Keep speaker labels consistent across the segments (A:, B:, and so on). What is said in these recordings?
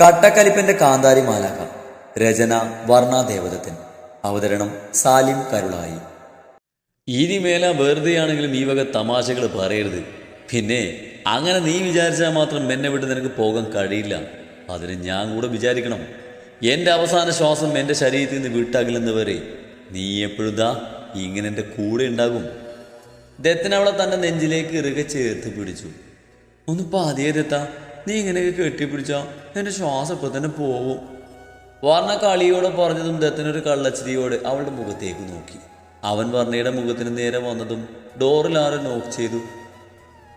A: കട്ടക്കലിപ്പന്റെ കാന്താരി മാലാക രചന വർണാദേവതത്തിൻ അവതരണം സാലിം കരുളായി.
B: ഇനി മേല വെറുതെയാണെങ്കിലും ഈ വക തമാശകൾ പറയരുത്. പിന്നെ അങ്ങനെ നീ വിചാരിച്ചാൽ മാത്രം എന്നെ വിട്ട് നിനക്ക് പോകാൻ കഴിയില്ല. അതിന് ഞാൻ കൂടെ വിചാരിക്കണം. എന്റെ അവസാന ശ്വാസം എന്റെ ശരീരത്തിൽ നിന്ന് വിട്ടകലുന്നവരെ നീ എപ്പോഴും ദാ ഇങ്ങനെ എന്റെ കൂടെ ഉണ്ടാകും. ദത്തൻ അവളെ തന്റെ നെഞ്ചിലേക്ക് ഇറുകെ ചേർത്ത് പിടിച്ചു. ഒന്ന് പതിയെ ദത്ത. നീ ഇങ്ങനെയൊക്കെ കെട്ടിപ്പിടിച്ചോ? എന്റെ ശ്വാസം ഇപ്പം തന്നെ പോവും. വർണ കളിയോടെ പറഞ്ഞതും ദത്തനൊരു കള്ളച്ചിരിയോട് അവളുടെ മുഖത്തേക്ക് നോക്കി. അവൻ വർണയുടെ മുഖത്തിന് നേരെ വന്നതും ഡോറിൽ ആരും നോക്ക് ചെയ്തു.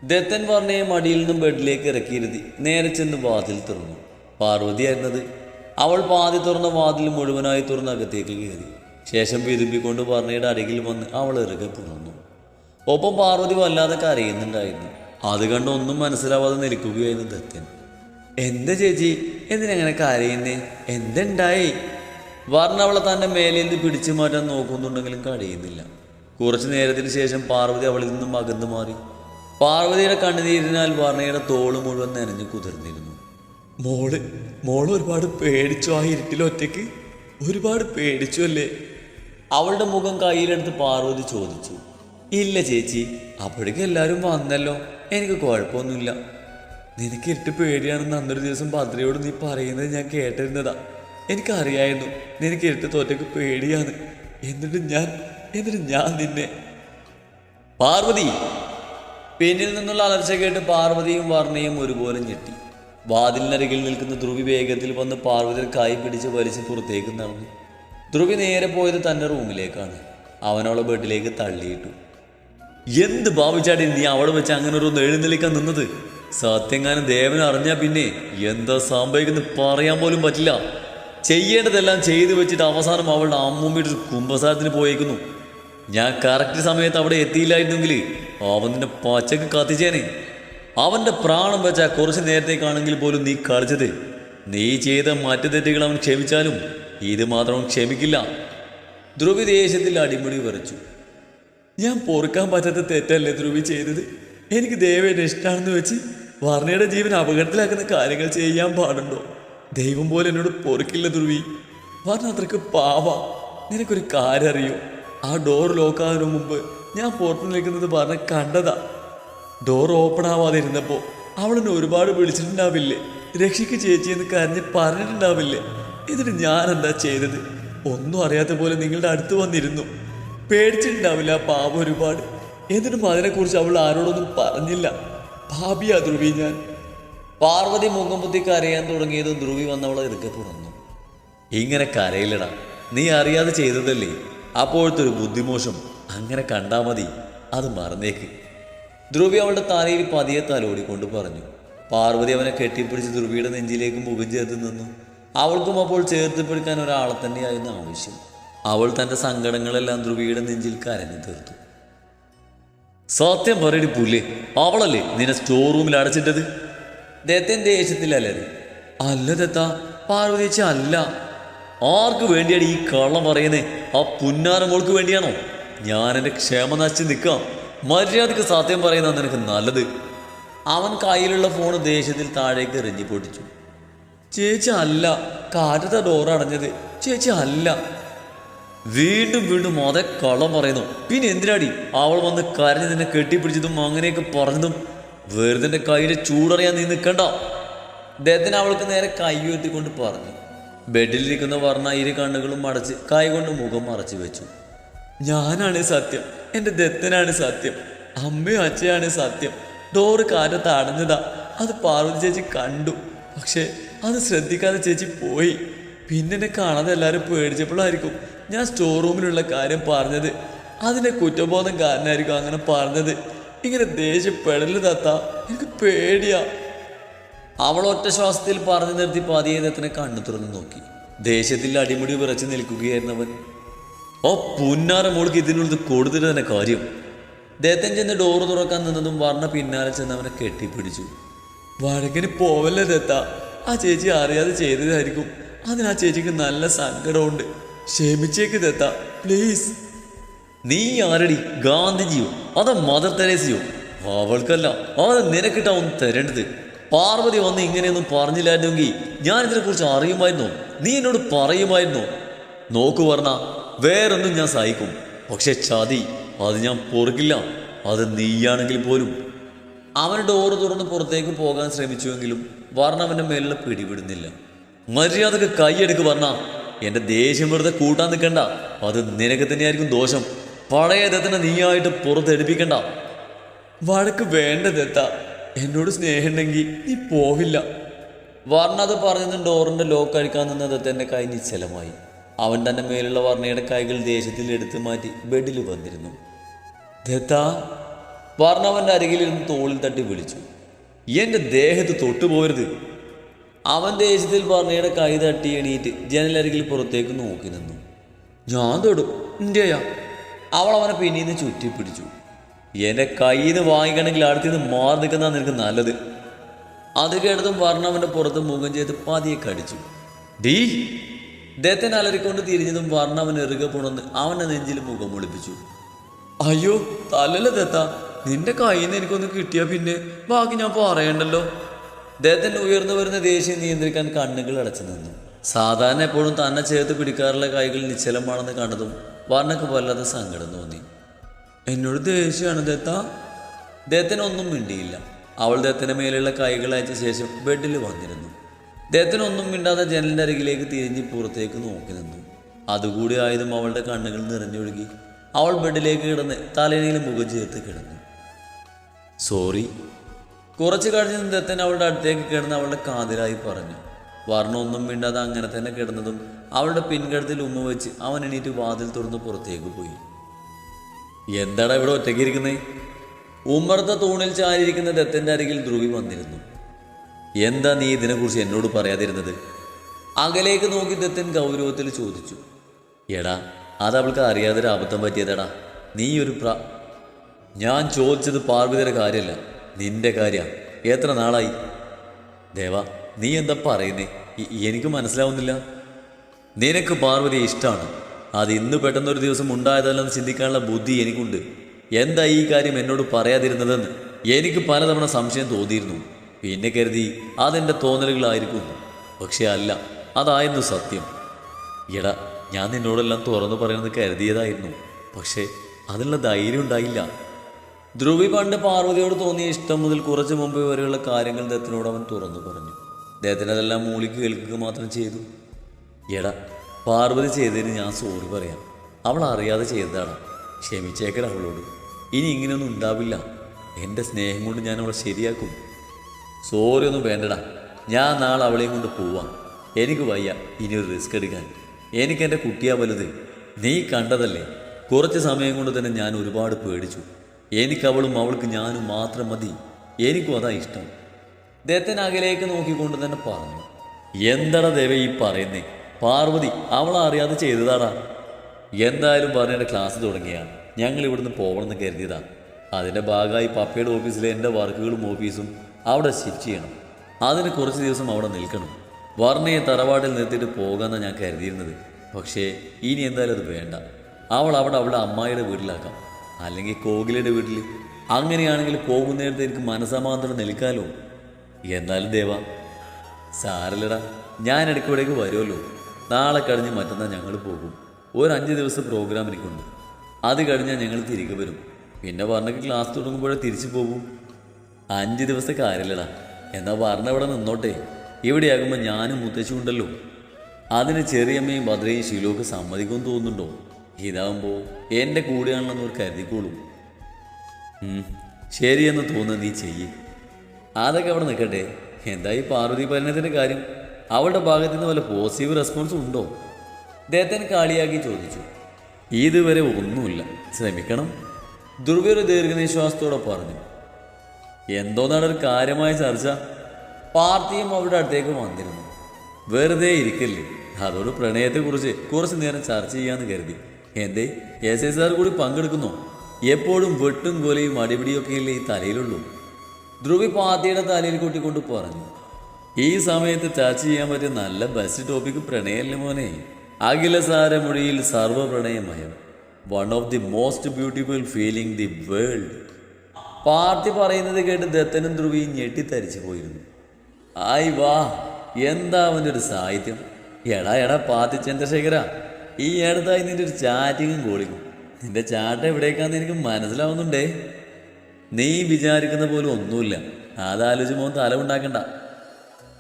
B: ദത്തൻ വർണയെ മടിയിൽ നിന്നും ബെഡിലേക്ക് ഇറക്കിയിരുത്തി നേരെ ചെന്ന് വാതിൽ തുറന്നു. പാർവതിയായിരുന്നത് അവൾ പാതി തുറന്ന വാതിൽ മുഴുവനായി തുറന്ന് അകത്തേക്ക് കയറി. ശേഷം വിരുമ്പിക്കൊണ്ട് വർണയുടെ അരികിൽ വന്ന് അവൾ ഇറുകെ പുണർന്നു. ഒപ്പം പാർവതി വല്ലാതെ കരയുന്നുണ്ടായിരുന്നു. അത് കണ്ട് ഒന്നും മനസ്സിലാവാതെ നിൽക്കുകയായിരുന്നു ദത്തൻ. എന്താ ചേച്ചി? എന്തിനങ്ങനെ കരയുന്നേ? എന്തുണ്ടായി? വർണ അവളെ തന്റെ മേലിൽ നിന്ന് പിടിച്ചു മാറ്റാൻ നോക്കുന്നുണ്ടെങ്കിലും കഴിയുന്നില്ല. കുറച്ചു നേരത്തിന് ശേഷം പാർവതി അവളിൽ നിന്നും അകന്നു മാറി. പാർവതിയുടെ കണ്ണുനീരിനാൽ വർണയുടെ തോൾ മുഴുവൻ നനഞ്ഞു കുതിർന്നിരുന്നു. മോൾ മോൾ ഒരുപാട് പേടിച്ചു ആ ഇരുട്ടിൽ ഒറ്റയ്ക്ക്? ഒരുപാട് പേടിച്ചു അല്ലേ? അവളുടെ മുഖം കയ്യിലെടുത്ത് പാർവതി ചോദിച്ചു. ഇല്ല ചേച്ചി. അപ്പോഴേക്കും എല്ലാവരും വന്നല്ലോ. എനിക്ക് കുഴപ്പമൊന്നുമില്ല. നിനക്ക് ഇട്ട് പേടിയാണെന്ന് അന്നൊരു ദിവസം ഭദ്രയോട് നീ പറയുന്നത് ഞാൻ കേട്ടിരുന്നതാ. എനിക്കറിയായിരുന്നു നിനക്ക് ഇരുട്ട് തോറ്റക്ക് പേടിയാണ്. എന്നിട്ട് ഞാൻ എന്നിട്ട് ഞാൻ നിന്നെ. പാർവതി! പിന്നിൽ നിന്നുള്ള അലർച്ച കേട്ട് പാർവതിയും വർണയും ഒരുപോലെ ഞെട്ടി. വാതിലിനരികിൽ നിൽക്കുന്ന ധ്രുവി വേഗത്തിൽ വന്ന് പാർവതിയുടെ കൈ പിടിച്ച് വലിച്ച് പുറത്തേക്ക് നടന്നു. ധ്രുവി നേരെ പോയത് തന്റെ റൂമിലേക്കാണ്. അവനോളെ ബെഡിലേക്ക് തള്ളിയിട്ടു. എന്ത് ഭാവിച്ചാടി നീ അവിടെ വെച്ച് അങ്ങനെ ഒരു എഴുന്നേൽക്കാൻ നിന്നത്? സത്യങ്ങാനും ദേവൻ അറിഞ്ഞാൽ പിന്നെ എന്താ സംഭവിക്കുന്നത് പറയാൻ പോലും പറ്റില്ല. ചെയ്യേണ്ടതെല്ലാം ചെയ്തു വെച്ചിട്ട് അവസാനം അവളുടെ അമ്മൂമ്മയുടെ ഒരു കുംഭസാരത്തിന് പോയേക്കുന്നു. ഞാൻ കറക്റ്റ് സമയത്ത് അവിടെ എത്തിയില്ലായിരുന്നെങ്കിൽ അവൻ നിന്നെ പച്ചക്ക് കത്തിച്ചേനെ. അവന്റെ പ്രാണം വെച്ച കുറച്ച് നേരത്തേക്കാണെങ്കിൽ പോലും നീ കളിച്ചത്. നീ ചെയ്ത മറ്റു തെറ്റുകൾ അവൻ ക്ഷമിച്ചാലും ഇത് മാത്രം ക്ഷമിക്കില്ല. ധ്രുവി ദേഷ്യത്തിൽ അടിമുടി വരച്ചു ഞാൻ പൊറുക്കാൻ പറ്റാത്ത തെറ്റല്ലേ ധ്രുവി ചെയ്തത്? എനിക്ക് ദേവയുടെ ഇഷ്ടമാണെന്ന് വെച്ച് വർണയുടെ ജീവൻ അപകടത്തിലാക്കുന്ന കാര്യങ്ങൾ ചെയ്യാൻ പാടുണ്ടോ? ദൈവം പോലെ എന്നോട് പൊറുക്കില്ല ധ്രുവി. വർണ അത്രയ്ക്ക് പാവ. നിനക്കൊരു കാര്യം അറിയോ ആ ഡോർ ലോക്കാകുന്നതിന് മുമ്പ് ഞാൻ പുറത്തു നിൽക്കുന്നത് പറഞ്ഞ കണ്ടതാ. ഡോർ ഓപ്പൺ ആവാതെ ഇരുന്നപ്പോൾ അവളെന്നെ ഒരുപാട് വിളിച്ചിട്ടുണ്ടാവില്ലേ? രക്ഷിക്ക് ചേച്ചി എന്ന് കരഞ്ഞ് പറഞ്ഞിട്ടുണ്ടാവില്ലേ? എന്നിട്ട് ഞാൻ എന്താ ചെയ്തത്? ഒന്നും അറിയാത്ത പോലെ നിങ്ങളുടെ അടുത്ത് വന്നിരുന്നു. പേടിച്ചിട്ടുണ്ടാവില്ല പാപ ഒരുപാട്. എന്നിട്ടും അതിനെക്കുറിച്ച് അവൾ ആരോടൊന്നും പറഞ്ഞില്ല. ഭാബിയാ ധ്രുവി ഞാൻ. പാർവതി മുഖംപുത്തി കരയാൻ തുടങ്ങിയതും ധ്രുവി വന്നവളെ ഇറുക്കെ തുറന്നു. ഇങ്ങനെ കരയിലടാ നീ അറിയാതെ ചെയ്തതല്ലേ? അപ്പോഴത്തെ ഒരു ബുദ്ധിമോശം. അങ്ങനെ കണ്ടാ മതി. അത് മറന്നേക്ക്. ധ്രുവി അവളുടെ തലയിൽ പതിയെ തലോടിക്കൊണ്ട് പറഞ്ഞു. പാർവതി അവനെ കെട്ടിപ്പിടിച്ച് ധ്രുവിയുടെ നെഞ്ചിലേക്കും മുഖം ചേർത്ത് നിന്നു. അവൾക്കും അപ്പോൾ ചേർത്ത് പിടിക്കാൻ ഒരാളെ തന്നെയായിരുന്നു ആവശ്യം. അവൾ തന്റെ സങ്കടങ്ങളെല്ലാം ധ്രുവിയുടെ നെഞ്ചിൽ കരഞ്ഞു തീർത്തു. സത്യം പറയടി പുല്ലേ അവളല്ലേ നിന്നെ സ്റ്റോർ റൂമിൽ അടച്ചിട്ടത്? ദത്തൻ ദേഷ്യത്തിലല്ലേ അല്ല ദത്ത പാർവതി അല്ല. ആർക്ക് വേണ്ടിയാണ് ഈ കള്ളം പറയുന്നേ? ആ പുന്നാര മോൾക്ക് വേണ്ടിയാണോ? ഞാൻ എന്റെ ക്ഷേമ നശിച്ച് നിൽക്കാം. മര്യാദയ്ക്ക് സത്യം പറയുന്ന നിനക്ക് നല്ലത്. അവൻ കയ്യിലുള്ള ഫോൺ ദേഷ്യത്തിൽ താഴേക്ക് എറിഞ്ഞു പൊട്ടിച്ചു. ചേച്ചി അല്ല കാറ്റത്തെ ഡോർ അടഞ്ഞത്. ചേച്ചി അല്ല. വീണ്ടും വീണ്ടും അതേ കള്ളം പറയുന്നു. പിന്നെ എന്തിനാടി? അവൾ വന്ന് കരഞ്ഞ് നിന്നെ കെട്ടിപ്പിടിച്ചതും അങ്ങനെയൊക്കെ പറഞ്ഞതും വെറുതെ കയ്യിലെ ചൂടറിയാൻ നീ നിൽക്കണ്ട അദ്ദേഹത്തിന് അവൾക്ക് നേരെ കൈ ഉയർത്തിക്കൊണ്ട് പറഞ്ഞു. ബെഡിലിരിക്കുന്ന വർണ ഇരു കണ്ണുകളും അടച്ച് കൈ കൊണ്ട് മുഖം മറച്ചു വെച്ചു. ഞാനാണ് സത്യം. എന്റെ ദത്തനാണ് സത്യം. അമ്മയും അച്ഛയാണ് സത്യം. ഡോറ് കാറ്റത്ത് അടഞ്ഞതാ അത് പാർവതി ചേച്ചി കണ്ടു. പക്ഷെ അത് ശ്രദ്ധിക്കാതെ ചേച്ചി പോയി. പിന്നെ എന്നെ കാണാതെ എല്ലാവരും പേടിച്ചപ്പോഴായിരിക്കും ഞാൻ സ്റ്റോർ റൂമിലുള്ള കാര്യം പറഞ്ഞത്. അതിന്റെ കുറ്റബോധം കാരനായിരിക്കും അങ്ങനെ പറഞ്ഞത്. ഇങ്ങനെ ദേഷ്യപ്പെടൽ തത്ത എനിക്ക് പേടിയാ. അവൾ ഒറ്റ ശ്വാസത്തിൽ പറഞ്ഞു നിർത്തി പതിയേദത്തിനെ കണ്ണു തുറന്നു നോക്കി. ദേഷ്യത്തിൽ അടിമുടി വിറച്ചു നിൽക്കുകയായിരുന്നവൻ ഓ പുന്നാര മോൾക്ക് ഇതിനുള്ളത് കൊടുത്തിട്ട് തന്നെ കാര്യം. ദേത്തൻ ചെന്ന് ഡോറ് തുറക്കാൻ നിന്നതും വർണ പിന്നാലെ ചെന്ന് അവനെ കെട്ടിപ്പിടിച്ചു. വഴക്കിന് പോവല്ലേ ദത്ത? ആ ചേച്ചി അറിയാതെ ചെയ്തതായിരിക്കും. അതിന് ആ ചേച്ചിക്ക് നല്ല സങ്കടമുണ്ട്. ക്ഷമിച്ചേക്ക് ദത്ത പ്ലീസ് നീ ആരടി? ഗാന്ധിജിയോ? അതോ മദർ തെരേസയോ? അവൾക്കല്ല. അത് നിനക്കിട്ടാവും തരേണ്ടത്. പാർവതി വന്ന് ഇങ്ങനെയൊന്നും പറഞ്ഞില്ലായിരുന്നെങ്കിൽ ഞാൻ ഇതിനെക്കുറിച്ച് അറിയുമായിരുന്നോ? നീ എന്നോട് പറയുമായിരുന്നോ? നോക്കു പറഞ്ഞ വേറൊന്നും ഞാൻ സഹിക്കും. പക്ഷെ ചതി അത് ഞാൻ പൊറുക്കില്ല. അത് നീയാണെങ്കിൽ പോലും. അവൻ ഡോറ് തുറന്ന് പുറത്തേക്ക് പോകാൻ ശ്രമിച്ചുവെങ്കിലും വർണ അവന്റെ മേലുള്ള പിടിവിടുന്നില്ല. മര്യാദയ്ക്ക് കൈയെടുക്ക് വർണ. എന്റെ ദേഷ്യം വെറുതെ കൂട്ടാൻ നിൽക്കണ്ട അത് നിനക്ക് തന്നെയായിരിക്കും ദോഷം. പഴയ ദത്തനെ നീയായിട്ട് പുറത്തെടുപ്പിക്കണ്ട വഴക്ക് വേണ്ടതെത്ത എന്നോട് സ്നേഹമുണ്ടെങ്കിൽ നീ പോവില്ല. വർണത് പറഞ്ഞതും ഡോറിന്റെ ലോക്ക് അഴിക്കാൻ നിന്ന ദത്തന്റെ കൈ നിശ്ചലമായി. അവൻ തന്റെ മേലുള്ള വർണയുടെ കൈകൾ ദേഷ്യത്തിൽ എടുത്തു മാറ്റി ബെഡിൽ വന്നിരുന്നു. ദത്ത വർണവന്റെ അരികിലിരുന്ന് തോളിൽ തട്ടി വിളിച്ചു. എന്റെ ദേഹത്ത് തൊട്ടുപോരുത്. അവൻ ദേഷ്യത്തിൽ പറഞ്ഞയുടെ കൈ തട്ടി എണീറ്റ് ജനലരികിൽ പുറത്തേക്ക് നോക്കി നിന്നു. ഞാൻ തൊടും ഇന്ത്യയാ അവൾ അവനെ പിന്നീന്ന് ചുറ്റി പിടിച്ചു എന്റെ കയ്യിൽ നിന്ന് വാങ്ങിക്കണമെങ്കിൽ അടുത്ത് നിന്ന് മാറി നിൽക്കുന്ന നിനക്ക് നല്ലത്. അത് കേട്ടതും വർണവന്റെ പുറത്ത് മുഖം ചെയ്ത് പതിയെ കടിച്ചു. ഡീ. ദത്തൻ അലറിക്കൊണ്ട് തിരിഞ്ഞതും വർണവൻ എറുക പുണർന്ന് അവന്റെ നെഞ്ചിൽ മുഖം ഒളിപ്പിച്ചു അയ്യോ തല്ലല്ല ദത്ത? നിന്റെ കയ്യിൽ നിന്ന് എനിക്കൊന്ന് കിട്ടിയാൽ പിന്നെ ബാക്കി ഞാൻ പറയണ്ടല്ലോ. ദത്തൻ ഉയർന്നു വരുന്ന ദേഷ്യം നിയന്ത്രിക്കാൻ കണ്ണുകൾ അടച്ചു നിന്നു. സാധാരണ എപ്പോഴും തന്നെ ചേർത്ത് പിടിക്കാറുള്ള കൈകൾ നിശ്ചലമാണെന്ന് കണ്ടതും വാർണക്ക് വല്ലാതെ സങ്കടം തോന്നി. എന്നോട് ദേഷ്യമാണ് ദത്ത. ദത്തന് ഒന്നും മിണ്ടിയില്ല. അവൾ ദത്തന്റെ മേലുള്ള കൈകൾ അയച്ച ശേഷം ബെഡിൽ വന്നിരുന്നു. ദത്തന് ഒന്നും മിണ്ടാതെ ജനലിന്റെ അരികിലേക്ക് തിരിഞ്ഞ് പുറത്തേക്ക് നോക്കി നിന്നു. അതുകൂടി ആയതും അവളുടെ കണ്ണുകൾ നിറഞ്ഞൊഴുകി അവൾ ബെഡിലേക്ക് കിടന്ന് തലയിണയിൽ മുഖം ചേർത്ത് കിടന്നു. സോറി കുറച്ച് കഴിഞ്ഞ് ദത്തൻ അവളുടെ അടുത്തേക്ക് കിടന്ന് അവളുടെ കാതിലായി പറഞ്ഞു. വർണ ഒന്നും മിണ്ടാതെ അങ്ങനെ തന്നെ കിടന്നതും അവളുടെ പിൻകടത്തിൽ ഉമ്മ വെച്ച് അവൻ എണീറ്റ് വാതിൽ തുറന്ന് പുറത്തേക്ക് പോയി. എന്താടാ ഇവിടെ ഒറ്റയ്ക്ക് ഇരിക്കുന്നേ? ഉമ്മർത്ത തൂണിൽ ചാരിയിരിക്കുന്ന ദത്തന്റെ അരികിൽ ധ്രുവി വന്നിരുന്നു. എന്താ നീ ഇതിനെക്കുറിച്ച് എന്നോട് പറയാതിരുന്നത്? അകലേക്ക് നോക്കി ദത്തൻ ഗൗരവത്തിൽ ചോദിച്ചു. എടാ അത് അവൾക്ക് അറിയാതെ ഒരു അബദ്ധം പറ്റിയതടാ. നീ ഒരു പ്ര ഞാൻ ചോദിച്ചത് പാർവതിയുടെ കാര്യമല്ല. നിന്റെ കാര്യം. എത്ര നാളായി? ദേവ നീ എന്താ പറയുന്നേ? എനിക്ക് മനസ്സിലാവുന്നില്ല. നിനക്ക് പാർവതി ഇഷ്ടമാണ് അത് ഇന്ന് പെട്ടെന്നൊരു ദിവസം ഉണ്ടായതല്ലെന്ന് ചിന്തിക്കാനുള്ള ബുദ്ധി എനിക്കുണ്ട്. എന്താ ഈ കാര്യം എന്നോട് പറയാതിരുന്നതെന്ന് എനിക്ക് പലതവണ സംശയം തോന്നിയിരുന്നു. പിന്നെ കരുതി അതെന്റെ തോന്നലുകളായിരിക്കും. പക്ഷെ അല്ല അതായിരുന്നു സത്യം. എടാ ഞാൻ നിന്നോടെല്ലാം തുറന്നു പറയുന്നത് കരുതിയതായിരുന്നു. പക്ഷേ അതിനുള്ള ധൈര്യം ഉണ്ടായില്ല. ധ്രുവി പണ്ട് പാർവതിയോട് തോന്നിയ ഇഷ്ടം മുതൽ കുറച്ച് മുമ്പ് വരെയുള്ള കാര്യങ്ങൾ ദത്തിനോട് അവൻ തുറന്നു പറഞ്ഞു. അദ്ദേഹത്തിന് അതെല്ലാം മൂളിക്ക് കേൾക്കുക മാത്രം ചെയ്തു. എടാ പാർവതി ചെയ്തതിന് ഞാൻ സോറി പറയാം. അവൾ അറിയാതെ ചെയ്തതാണ്. ക്ഷമിച്ചേക്കട അവളോട്. ഇനി ഇങ്ങനെയൊന്നും ഉണ്ടാവില്ല. എന്റെ സ്നേഹം കൊണ്ട് ഞാൻ അവളെ ശരിയാക്കും. സോറി ഒന്നും വേണ്ടടാ. ഞാൻ നാളെ അവളെയും കൊണ്ട് പോവാം. എനിക്ക് വയ്യ. ഇനി ഒരു റിസ്ക് എടുക്കാൻ. എനിക്ക് എന്റെ കുട്ടിയാ വലുത്. നീ കണ്ടതല്ലേ? കുറച്ച് സമയം കൊണ്ട് തന്നെ ഞാൻ ഒരുപാട് പേടിച്ചു. എനിക്ക് അവളും അവൾക്ക് ഞാനും മാത്രം മതി. എനിക്കും അതാ ഇഷ്ടം. ദത്തൻ അകലേക്ക് നോക്കിക്കൊണ്ട് തന്നെ പറഞ്ഞു. എന്താടാ ദേവ ഈ പറയുന്നേ? പാർവതി അവളെ അറിയാതെ ചെയ്തതാടാ. എന്തായാലും പറഞ്ഞ ക്ലാസ് തുടങ്ങിയാണ് ഞങ്ങൾ ഇവിടുന്ന് പോകണമെന്ന് കരുതിയതാ. അതിന്റെ ഭാഗമായി പപ്പയുടെ ഓഫീസിലെ എന്റെ വർക്കുകളും ഓഫീസും അവിടെ ഷിഫ്റ്റ് ചെയ്യണം. അതിന് കുറച്ച് ദിവസം അവിടെ നിൽക്കണം. വർണയെ തറവാട്ടിൽ നിർത്തിയിട്ട് പോകാമെന്നാണ് ഞാൻ കരുതിയിരുന്നത്. പക്ഷേ ഇനി എന്തായാലും അത് വേണ്ട. അവൾ അവിടെ അവളുടെ അമ്മായിയുടെ വീട്ടിലാക്കാം. അല്ലെങ്കിൽ കോകിലയുടെ വീട്ടിൽ. അങ്ങനെയാണെങ്കിൽ പോകുന്നിടത്ത് എനിക്ക് മനസമാന്തരം നിൽക്കാലോ? എന്നാലും ദേവ സാരല്ലടാ ഞാൻ ഇടയ്ക്കിടയ്ക്ക് വരുമല്ലോ. നാളെ കഴിഞ്ഞ് മറ്റന്നാൾ ഞങ്ങൾ പോകും. ഒരു അഞ്ച് ദിവസം പ്രോഗ്രാം എനിക്കുണ്ട് അത് കഴിഞ്ഞാൽ ഞങ്ങൾ തിരികെ വരും. പിന്നെ വർണയ്ക്ക് ക്ലാസ് തുടങ്ങുമ്പോഴേ തിരിച്ചു പോകും. അഞ്ച് ദിവസത്തെ കാര്യമില്ലടാ എന്നാൽ വർണ ഇവിടെ നിന്നോട്ടെ. ഇവിടെയാകുമ്പോൾ ഞാനും മുത്തശ്ശിയുണ്ടല്ലോ അതിന് ചെറിയമ്മയും ഭദ്രയും ശീലമൊക്കെ സമ്മതിക്കുമെന്ന് തോന്നുന്നുണ്ടോ? ഇതാകുമ്പോൾ എന്റെ കൂടെയാണെന്ന് അവർ കരുതിക്കോളും. ശരിയെന്ന് തോന്നുന്നു നീ ചെയ്യ്. അതൊക്കെ അവിടെ നിൽക്കട്ടെ. എന്താ ഈ പാർവതി പരിണയത്തിന്റെ കാര്യം? അവളുടെ ഭാഗത്തു നിന്ന് വല്ല പോസിറ്റീവ് റെസ്പോൺസ് ഉണ്ടോ? അദ്ദേഹത്തിന് കാളിയാക്കി ചോദിച്ചു. ഇതുവരെ ഒന്നുമില്ല. ശ്രമിക്കണം. ദുർവ്യൊരു ദീർഘനിശ്വാസത്തോടെ പറഞ്ഞു. എന്തോന്നാണ് ഒരു കാര്യമായ ചർച്ച? പാർട്ടിയും അവരുടെ അടുത്തേക്ക് വന്നിരുന്നു. വെറുതെ ഇരിക്കല്ലേ? അതോട് പ്രണയത്തെക്കുറിച്ച് കുറച്ച് നേരം ചർച്ച ചെയ്യാമെന്ന് കരുതി. എന്തേ? എസ് എസ് ആർ കൂടി പങ്കെടുക്കുന്നു. എപ്പോഴും വെട്ടും കൊലയും അടിപിടിയൊക്കെയല്ലേ ഈ തലയിലുള്ളൂ. ധ്രുവി പാതിയുടെ തലയിൽ കൂട്ടിക്കൊണ്ട് പറഞ്ഞു ഈ സമയത്ത് ചർച്ച ചെയ്യാൻ പറ്റിയ നല്ല ബെസ്റ്റ് ടോപ്പിക് പ്രണയല്ലേ മോനെ. അഖില സാരമൊഴിയിൽ സർവ പ്രണയമയം one of the most beautiful feeling the world party പറയുന്നത് കേട്ട് ദത്തനും ധ്രുവിയും ഞെട്ടിത്തരിച്ചു പോയിരുന്നു. ആയി വാ എന്താ അവന്റെ ഒരു സാഹിത്യം? എടാ എടാ പാർട്ടി ചന്ദ്രശേഖര ഈ അടുത്തായി നിന്റെ ഒരു ചാറ്റിങ്ങും കോളിക്കും നിന്റെ ചാട്ട എവിടേക്കാന്ന് എനിക്ക് മനസ്സിലാവുന്നുണ്ടേ. നീ വിചാരിക്കുന്ന പോലെ ഒന്നുമില്ല. അതാലോചിച്ച് മോൻ തല ഉണ്ടാക്കണ്ട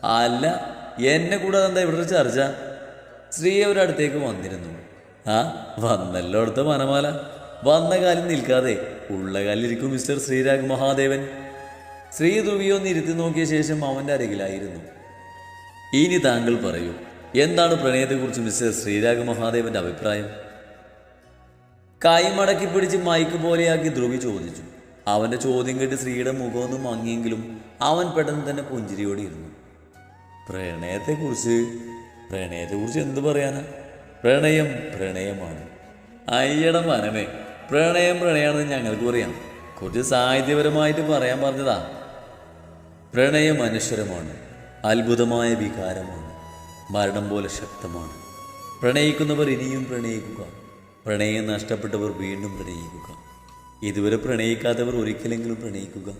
B: അല്ല എന്നെ കൂടാതെ എന്താ ഇവിടെ ചർച്ച? സ്ത്രീ അവരടുത്തേക്ക് വന്നിരുന്നു. ആ വന്നല്ലോ അടുത്ത മനമാല വന്ന കാലിൽ നിൽക്കാതെ ഉള്ള കാലിലിരിക്കും മിസ്റ്റർ ശ്രീരാഗ് മഹാദേവൻ. ശ്രീ ധ്രുവിയെ ഒന്ന് ഇരുത്തി നോക്കിയ ശേഷം അവന്റെ അരികിലായിരുന്നു. ഇനി താങ്കൾ പറയൂ എന്താണ് പ്രണയത്തെക്കുറിച്ച് മിസ്റ്റർ ശ്രീരാഗ് മഹാദേവന്റെ അഭിപ്രായം? കൈ മടക്കി പിടിച്ച് മൈക്ക് പോലെയാക്കി ധ്രുവി ചോദിച്ചു. അവന്റെ ചോദ്യം കേട്ട് ശ്രീയുടെ മുഖമൊന്ന് മങ്ങിയെങ്കിലും അവൻ പെട്ടെന്ന് തന്നെ പുഞ്ചിരിയോടെ ഇരുന്നു. പ്രണയത്തെക്കുറിച്ച്? പ്രണയത്തെക്കുറിച്ച് എന്ത് പറയാനാ? പ്രണയം പ്രണയമാണ്. അയ്യട മനമേ പ്രണയം പ്രണയമാണെന്ന് ഞങ്ങൾക്ക് പറയാം കുറച്ച് സാഹിത്യപരമായിട്ട് പറയാൻ പറഞ്ഞതാ. പ്രണയം അനശ്വരമാണ് അത്ഭുതമായ വികാരമാണ്. മരണം പോലെ ശക്തമാണ്. പ്രണയിക്കുന്നവർ ഇനിയും പ്രണയിക്കുക. പ്രണയം നഷ്ടപ്പെട്ടവർ വീണ്ടും പ്രണയിക്കുക. ഇതുവരെ പ്രണയിക്കാത്തവർ ഒരിക്കലെങ്കിലും പ്രണയിക്കുക.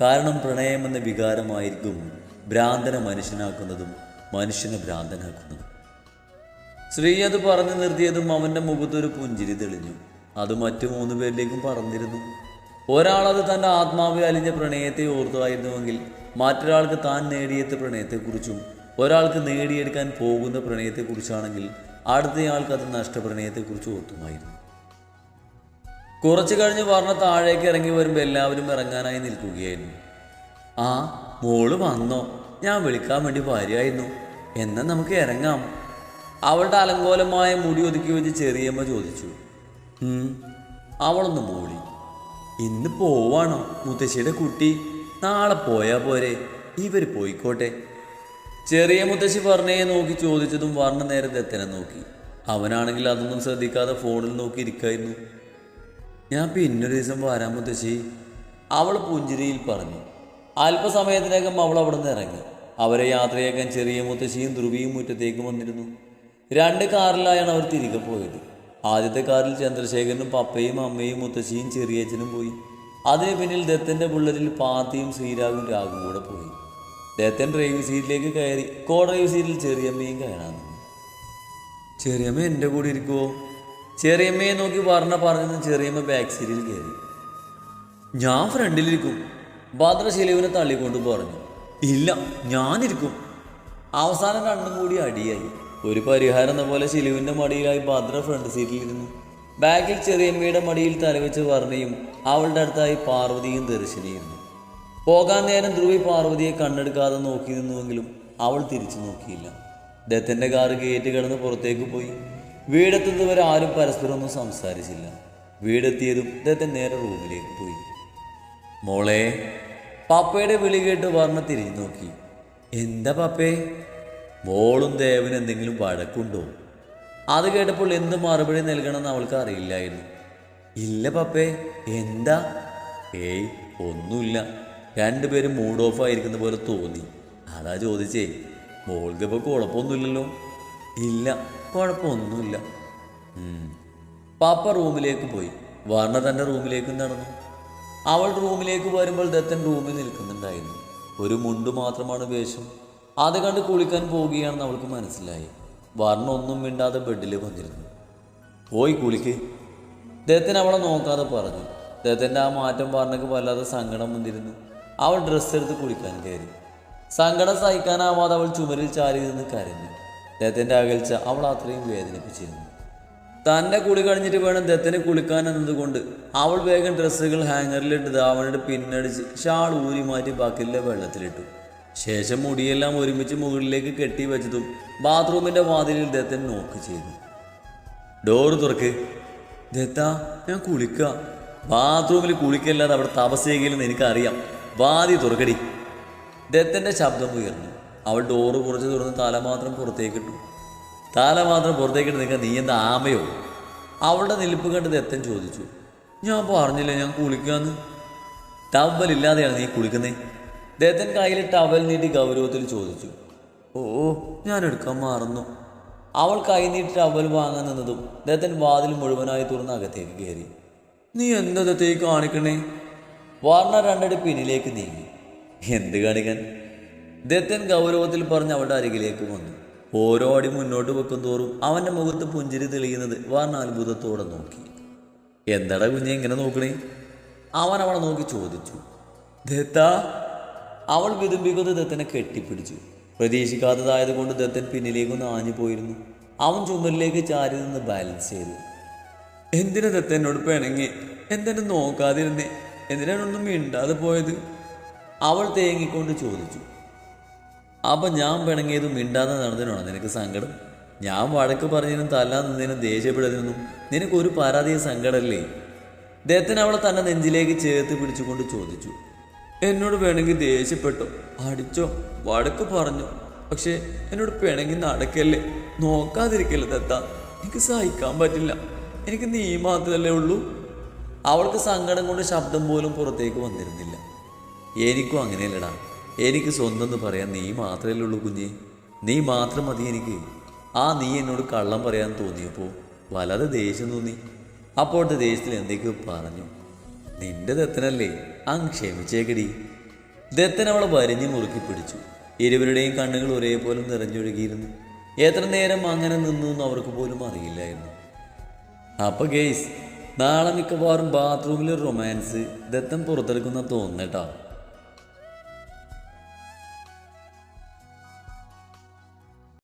B: കാരണം പ്രണയം എന്ന വികാരമായിരിക്കും ഭ്രാന്തനെ മനുഷ്യനാക്കുന്നതും മനുഷ്യനെ ഭ്രാന്തനാക്കുന്നതും. ശ്രീ അത് പറഞ്ഞു നിർത്തിയതും അവന്റെ മുഖത്തൊരു പുഞ്ചിരി തെളിഞ്ഞു. അത് മറ്റു മൂന്ന് പേരിലേക്കും പറഞ്ഞിരുന്നു ഒരാളത് തന്റെ ആത്മാവിൽ അലിഞ്ഞ പ്രണയത്തെ ഓർത്തുമായിരുന്നുവെങ്കിൽ മറ്റൊരാൾക്ക് താൻ നേടിയെത്ത പ്രണയത്തെക്കുറിച്ചും ഒരാൾക്ക് നേടിയെടുക്കാൻ പോകുന്ന പ്രണയത്തെക്കുറിച്ചാണെങ്കിൽ അടുത്തയാൾക്ക് അത് നഷ്ടപ്രണയത്തെക്കുറിച്ച് ഓർത്തുമായിരുന്നു കുറച്ചു കഴിഞ്ഞ് വർണ താഴേക്ക് ഇറങ്ങി വരുമ്പോൾ എല്ലാവരും ഇറങ്ങാനായി നിൽക്കുകയായിരുന്നു. ആ മോൾ വന്നോ? ഞാൻ വിളിക്കാൻ വേണ്ടി ഭാര്യയായിരുന്നു എന്നാൽ നമുക്ക് ഇറങ്ങാം. അവളുടെ അലങ്കോലമായ മുടി ഒതുക്കി വെച്ച് ചെറിയമ്മ ചോദിച്ചു. അവളൊന്ന് മൂളി. ഇന്ന് പോവാണോ മുത്തശ്ശിയുടെ കുട്ടി? നാളെ പോയാൽ പോരെ. ഇവർ പോയിക്കോട്ടെ. ചെറിയ മുത്തശ്ശി വർണയെ നോക്കി ചോദിച്ചതും വർണ നേരെ ദത്തനെ നോക്കി. അവനാണെങ്കിൽ അതൊന്നും ശ്രദ്ധിക്കാതെ ഫോണിൽ നോക്കി ഇരിക്കായിരുന്നു. ഞാൻ പിന്നൊരു ദിവസം വരാൻ മുത്തശ്ശി. അവൾ പുഞ്ചിരിയിൽ പറഞ്ഞു. അല്പസമയത്തിനകം അവൾ അവിടെ നിന്ന് ഇറങ്ങി. അവരെ യാത്രയാക്കാൻ ചെറിയ മുത്തശ്ശിയും ധ്രുവിയും മുറ്റത്തേക്ക് വന്നിരുന്നു. രണ്ട് കാറിലായാണ് അവർ തിരികെ പോയത്. ആദ്യത്തെ കാറിൽ ചന്ദ്രശേഖരനും പപ്പയും അമ്മയും മുത്തശ്ശിയും ചെറിയച്ഛനും പോയി. അതിന് പിന്നിൽ ദത്തന്റെ ബുള്ളറ്റിൽ പാത്തിയും ശ്രീരാഗും രാഗും കൂടെ പോയി. ദത്തൻ ഡ്രൈവിംഗ് സീറ്റിലേക്ക് കയറി. കോ ഡ്രൈവ് സീറ്റിൽ ചെറിയമ്മയും കയറാൻ നിന്നു ചെറിയമ്മ എന്റെ കൂടെ ഇരിക്കുവോ? ചെറിയമ്മയെ നോക്കി പറഞ്ഞ പറഞ്ഞു ചെറിയമ്മ ബാക്ക് സീറ്റിൽ കയറി. ഞാൻ ഫ്രണ്ടിലിരിക്കും ഭദ്രശീലവിനെ തള്ളിക്കൊണ്ട് പറഞ്ഞു. ഇല്ല ഞാനിരിക്കും അവസാനം രണ്ടും കൂടി അടിയായി. ഒരു പരിഹാരം എന്ന പോലെ ശിലുവിന്റെ മടിയിലായി ഭദ്ര ഫ്രണ്ട് സീറ്റിലിരുന്നു ബാക്കിൽ ചെറിയമ്മയുടെ മടിയിൽ തലവെച്ച് വർണയും അവളുടെ അടുത്തായി പാർവതിയും ദർശനയിരുന്നു പോകാൻ നേരം ധ്രുവി പാർവതിയെ കണ്ണെടുക്കാതെ നോക്കി നിന്നുവെങ്കിലും അവൾ തിരിച്ചു നോക്കിയില്ല. ദത്തന്റെ കാറ് ഗേറ്റ് കടന്ന് പുറത്തേക്ക് പോയി. വീടെത്തുന്നതുവരെ ആരും പരസ്പരം ഒന്നും സംസാരിച്ചില്ല. വീടെത്തിയതും ദത്തൻ നേരെ റൂമിലേക്ക് പോയി. മോളെ പപ്പയുടെ വിളി കേട്ട് വർണ തിരിഞ്ഞു നോക്കി. എന്താ പപ്പേ? മോളും ദേവൻ എന്തെങ്കിലും വഴക്കുണ്ടോ? അത് കേട്ടപ്പോൾ എന്ത് മറുപടി നൽകണമെന്ന് അവൾക്ക് അറിയില്ലായിരുന്നു. ഇല്ല പപ്പേ എന്താ? ഏയ് ഒന്നുമില്ല. രണ്ടുപേരും മൂഡ് ഓഫ് ആയിരിക്കുന്ന പോലെ തോന്നി. അതാ ചോദിച്ചേ മോൾക്ക് ഇപ്പോൾ കുഴപ്പമൊന്നുമില്ലല്ലോ? ഇല്ല കുഴപ്പമൊന്നുമില്ല. പാപ്പ റൂമിലേക്ക് പോയി. വർണ തന്റെ റൂമിലേക്ക് നടന്നു. അവൾ റൂമിലേക്ക് വരുമ്പോൾ ദത്തൻ റൂമിൽ നിൽക്കുന്നുണ്ടായിരുന്നു. ഒരു മുണ്ട് മാത്രമാണ് വേഷം. അത് കണ്ട് കുളിക്കാൻ പോവുകയാണെന്ന് അവൾക്ക് മനസ്സിലായി. വർണ ഒന്നും മിണ്ടാതെ ബെഡിൽ വന്നിരുന്നു. പോയി കുളിക്ക്. ദത്തൻ അവളെ നോക്കാതെ പറഞ്ഞു. ദത്തന്റെ ആ മാറ്റം വർണക്ക് വല്ലാതെ സങ്കടം വന്നിരുന്നു. അവൾ ഡ്രസ്സ് എടുത്ത് കുളിക്കാൻ കയറി. സങ്കടം സഹിക്കാനാവാതെ അവൾ ചുമരിൽ ചാരി നിന്ന് കരഞ്ഞു. ദത്തന്റെ അകൽച്ച അവൾ അത്രയും വേദനിപ്പിച്ചിരുന്നു. തന്റെ കുളി കഴിഞ്ഞിട്ട് വേണം ദത്തന് കുളിക്കാൻ എന്നതുകൊണ്ട് അവൾ വേഗം ഡ്രസ്സുകൾ ഹാങ്ങറിലിട്ട് ധാവണയുടെ പിന്നടിച്ച് ഷാൾ ഊരി മാറ്റി ബക്കറ്റിലെ വെള്ളത്തിലിട്ടു. ശേഷം മുടിയെല്ലാം ഒരുമിച്ച് മുകളിലേക്ക് കെട്ടി വെച്ചതും ബാത്റൂമിന്റെ വാതിലിൽ ദത്തൻ നോക്ക് ചെയ്തു. ഡോറ് തുറക്ക്. ദത്ത ഞാൻ കുളിക്കാം. ബാത്റൂമിൽ കുളിക്കല്ലാതെ അവിടെ തപസ്സേകില്ലെന്ന് എനിക്കറിയാം. വാതി തുറക്കടി. ദത്തന്റെ ശബ്ദം ഉയർന്നു. അവൾ ഡോറ് കുറച്ച് തുറന്ന് തല മാത്രം പുറത്തേക്കിട്ടു. തല മാത്രം പുറത്തേക്കിട്ട് നിൽക്കാൻ നീ എന്താ ആമയോ? അവളുടെ നിൽപ്പ് കണ്ട് ദത്തൻ ചോദിച്ചു. ഞാൻ പറഞ്ഞില്ല ഞാൻ കുളിക്കാന്ന്? ടവലില്ലാതെയാണ് നീ കുളിക്കുന്നേ? ദത്തൻ കയ്യിൽ ടവൽ നീട്ടി ഗൗരവത്തിൽ ചോദിച്ചു. ഓ ഞാൻ എടുക്കാൻ മറന്നു. അവൾ കൈ നീട്ടി ടവൽ വാങ്ങാൻ നിന്നതും ദത്തൻ വാതിൽ മുഴുവനായി തുറന്ന് അകത്തേക്ക് കയറി. നീ എന്താ ദത്തേക്ക് കാണിക്കണേ? വർണ രണ്ടടി പിന്നിലേക്ക് നീങ്ങി. എന്ത് കാണിക്കാൻ? ദത്തൻ ഗൗരവത്തിൽ പറഞ്ഞ് അവളുടെ അരികിലേക്ക് വന്നു. ഓരോ അടി മുന്നോട്ട് വെക്കും തോറും അവന്റെ മുഖത്ത് പുഞ്ചിരി തെളിയുന്നത് വാർണ അത്ഭുതത്തോടെ നോക്കി. എന്താടാ കുഞ്ഞെ ഇങ്ങനെ നോക്കണേ? അവൻ അവളെ നോക്കി ചോദിച്ചു. ദത്ത അവൾ വിതുമ്പിക്കുന്നത് ദത്തനെ കെട്ടിപ്പിടിച്ചു. പ്രതീക്ഷിക്കാത്തതായത് കൊണ്ട് ദത്തൻ പിന്നിലേക്കൊന്ന് ആഞ്ഞു പോയിരുന്നു. അവൻ ചുമരിലേക്ക് ചാരി നിന്ന് ബാലൻസ് ചെയ്തു. എന്തിനാ ദത്തനോട് പിണങ്ങി? എന്തെന്നെ നോക്കാതിരുന്നേ? എന്തിനാണൊന്നും മിണ്ടാതെ പോയത്? അവൾ തേങ്ങിക്കൊണ്ട് ചോദിച്ചു. അപ്പൊ ഞാൻ പിണങ്ങിയതും മിണ്ടാതെ നടന്നതിനാണ് നിനക്ക് സങ്കടം? ഞാൻ വഴക്ക് പറഞ്ഞതിനും തല്ലാൻ നിന്നതിനും ദേഷ്യപ്പെടുന്നതിനും നിനക്ക് ഒരു പരാതിയ സങ്കടമല്ലേ? ദത്തൻ അവളെ തന്നെ നെഞ്ചിലേക്ക് ചേർത്ത് പിടിച്ചുകൊണ്ട് ചോദിച്ചു. എന്നോട് വേണമെങ്കിൽ ദേഷ്യപ്പെട്ടോ? അടിച്ചോ? വഴക്ക് പറഞ്ഞു? പക്ഷേ എന്നോട് പിണങ്ങി നടക്കല്ലേ? നോക്കാതിരിക്കല്ലേ ദത്ത? എനിക്ക് സഹിക്കാൻ പറ്റില്ല. എനിക്ക് നീ മാത്രമല്ലേ ഉള്ളൂ. അവൾക്ക് സങ്കടം കൊണ്ട് ശബ്ദം പോലും പുറത്തേക്ക് വന്നിരുന്നില്ല. എനിക്കും അങ്ങനെയല്ലടാ. എനിക്ക് സ്വന്തം എന്ന് പറയാൻ നീ മാത്രമല്ലേ ഉള്ളൂ കുഞ്ഞെ. നീ മാത്രം മതി എനിക്ക്. ആ നീ എന്നോട് കള്ളം പറയാൻ തോന്നിയപ്പോൾ വല്ലാതെ ദേഷ്യം തോന്നി. അപ്പോഴത്തെ ദേഷ്യത്തിൽ എന്തൊക്കെയോ പറഞ്ഞു. നിന്റെ ദത്തനല്ലേ? അങ്ങ് ക്ഷമിച്ചേക്കടി. ദത്തൻ അവളെ വരിഞ്ഞു മുറുക്കി പിടിച്ചു. ഇരുവരുടെയും കണ്ണുകൾ ഒരേപോലെ നിറഞ്ഞൊഴുകിയിരുന്നു. എത്ര നേരം അങ്ങനെ നിന്നു എന്ന് അവർക്ക് പോലും അറിയില്ലായിരുന്നു. അപ്പൊ ഗെയ്സ് നാളെ മിക്കവാറും ബാത്റൂമിൽ റൊമാൻസ് ദത്തം പുറത്തെടുക്കുന്ന തോന്നേട്ടാ